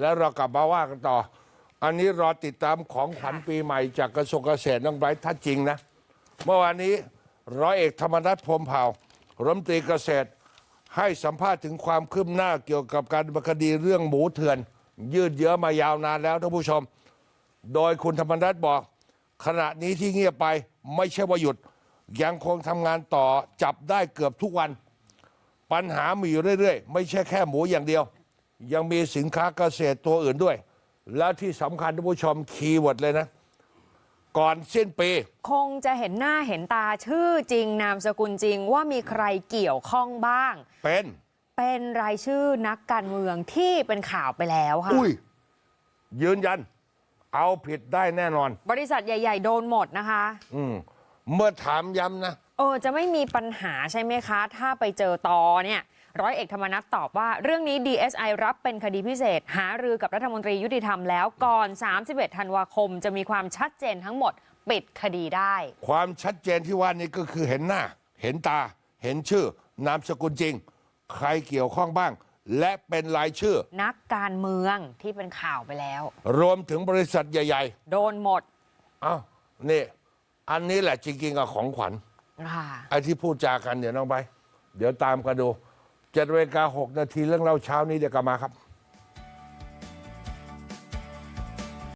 แล้วเรากลับมาว่ากันต่อ อันนี้รอติดตามของขวัญปีใหม่จากกระทรวงเกษตรน้องไบรท์ถ้าจริงนะ เมื่อวานนี้ร้อยเอกธรรมนัฐพรหมเผ่ารัฐมนตรีเกษตร ให้สัมภาษณ์ถึงความคืบหน้าเกี่ยวกับการดำเนินคดีเรื่องหมูเถื่อน ยืดเยื้อมายาวนานแล้วท่านผู้ชม โดยคุณธรรมนัฐบอก ขณะนี้ที่เงียบไปไม่ใช่ว่าหยุด ยังคงทำงานต่อจับได้เกือบทุกวัน ปัญหามีอยู่เรื่อยๆ ไม่ใช่แค่หมูอย่างเดียว ยังมีสินค้าเกษตรตัวอื่นด้วย แล้วที่สำคัญท่านผู้ชมคีย์เวิร์ดเลยนะ ก่อนสิ้นปี คงจะเห็นหน้าเห็นตาชื่อจริงนามสกุลจริงว่ามีใครเกี่ยวข้องบ้าง เป็น เป็นรายชื่อนักการเมืองที่เป็นข่าวไปแล้วค่ะ อุ้ย ยืนยัน เอาผิดได้แน่นอน บริษัทใหญ่ ๆ โดนหมดนะคะ อืมเมื่อถามย้ำนะ เออจะไม่มีปัญหาใช่ไหมคะ ถ้าไปเจอตอเนี่ยร้อยเอกธรรมนัฐตอบว่า เรื่องนี้ DSI รับเป็นคดีพิเศษ หารือกับรัฐมนตรียุติธรรมแล้วก่อน 31 ธันวาคม จะมีความชัดเจนทั้งหมดปิดคดีได้ ความชัดเจนที่ว่านี้ก็คือเห็นหน้า เห็นตา เห็นชื่อนามสกุลจริง ใครเกี่ยวข้องบ้าง และเป็นรายชื่อ นักการเมืองที่เป็นข่าวไปแล้ว รวมถึงบริษัทใหญ่โดนหมดๆเอ้านี่ อันนี้แหละจริงๆกับของขวัญ ค่ะไอ้ที่พูดจากันเดี๋ยวน้องไป เดี๋ยวตามกันดูเจ็ดเวลาหกนาทีเรื่องเล่าเช้านี้เดี๋ยวกลับมาครับ